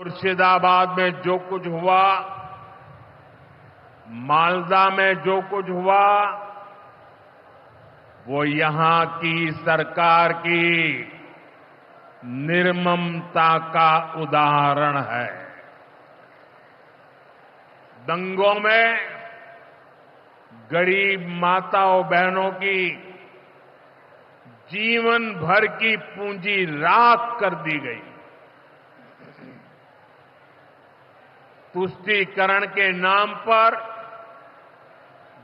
मुर्शिदाबाद में जो कुछ हुआ, मालदा में जो कुछ हुआ, वो यहाँ की सरकार की निर्ममता का उदाहरण है। दंगों में गरीब माताओं बहनों की जीवन भर की पूंजी राख कर दी गई। तुष्टीकरण के नाम पर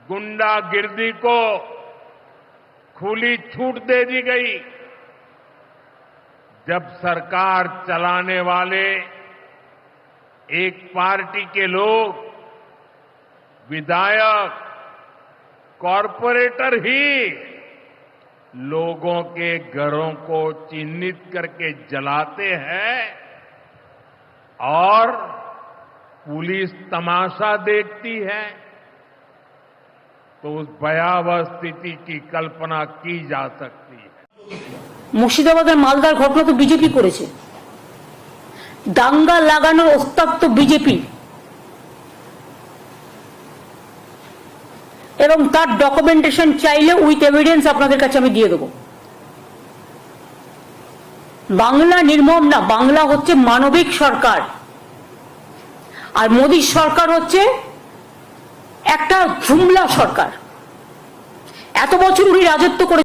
गुंडागिर्दी को खुली छूट दे दी गई। जब सरकार चलाने वाले एक पार्टी के लोग, विधायक, कॉरपोरेटर ही लोगों के घरों को चिन्हित करके जलाते हैं और पुलिस तमाशा देखती है तो उस भयावह स्थिति की कल्पना की जा सकती है মুর্শিদাবাদের মালদার ঘটনা তো বিজেপি করেছে দাঙ্গা লাগানোর ওস্তাদ তো বিজেপি এবং তার ডকুমেন্টেশন চাইলে উইথ এভিডেন্স আপনাদের কাছে আমি দিয়ে দেবো বাংলা নির্মম না বাংলা হচ্ছে মানবিক সরকার আর মোদীর সরকার হচ্ছে একটা ঝুমলা সরকার। এত বছর উনি রাজত্ব করে